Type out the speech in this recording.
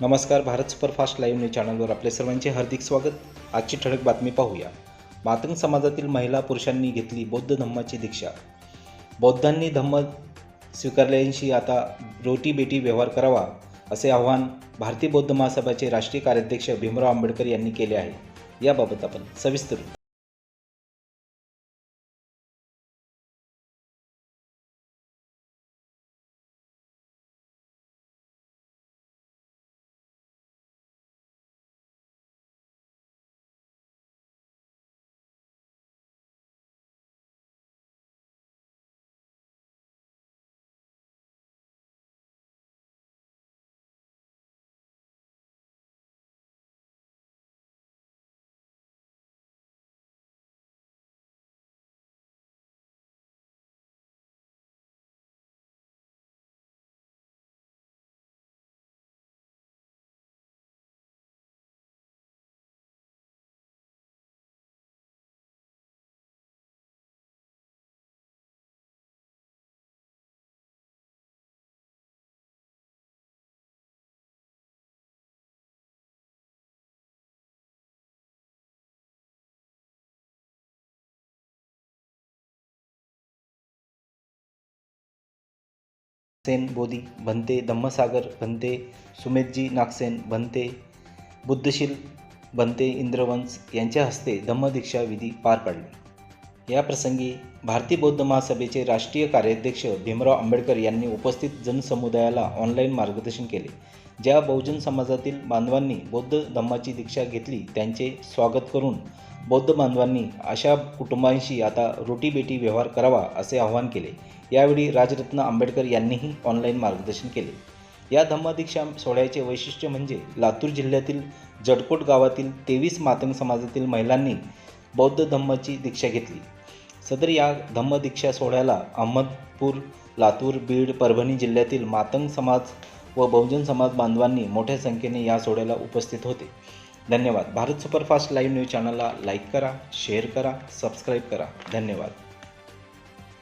नमस्कार Bharat superfast live news चॅनलवर आपले सर्वांचे हार्दिक स्वागत. आजची ठळक बातमी पाहूया. मातंग समाजातील महिला पुरुषांनी घेतली बौद्ध धम्माची दीक्षा. बौद्धांनी धम्म स्वीकारल्याशी आता रोटी बेटी व्यवहार करावा असे आवाहन भारतीय बौद्ध महासभाचे राष्ट्रीय कार्याध्यक्ष भीमराव आंबेडकर यांनी केले आहे. याबाबत आपण सविस्तर सेन बोधी भंते धम्मसागर भंते सुमेधजी नागसेन भंते बुद्धशील भंते इंद्रवंश यांच्या हस्ते धम्मदीक्षा विधी पार पाडली. या प्रसंगी भारतीय बौद्ध महासभेचे राष्ट्रीय कार्याध्यक्ष भीमराव आंबेडकर यांनी उपस्थित जनसमुदायाला ऑनलाईन मार्गदर्शन केले ज्या बहुजन समाजातील बांधवांनी बौद्ध धम्माची दीक्षा घेतली त्यांचे स्वागत करून बौद्ध बांधवांनी अशा कुटुंबांशी आता रोटीबेटी व्यवहार करावा असे आवाहन केले. यावेळी राजरत्न आंबेडकर यांनीही ऑनलाईन मार्गदर्शन केले. या धम्मदीक्षा सोहळ्याचे वैशिष्ट्य म्हणजे लातूर जिल्ह्यातील जडकोट गावातील तेवीस मातंग समाजातील महिलांनी बौद्ध धम्माची दीक्षा घेतली. सदर या धम्मदीक्षा सोहळ्याला अहमदपूर लातूर बीड परभणी जिल्ह्यातील मातंग समाज व बहुजन समाज बांधवांनी मोठ्या संख्येने या सोहळ्याला उपस्थित होते. धन्यवाद. भारत सुपरफास्ट लाईव्ह न्यूज चॅनलला लाईक करा शेअर करा सबस्क्राईब करा. धन्यवाद.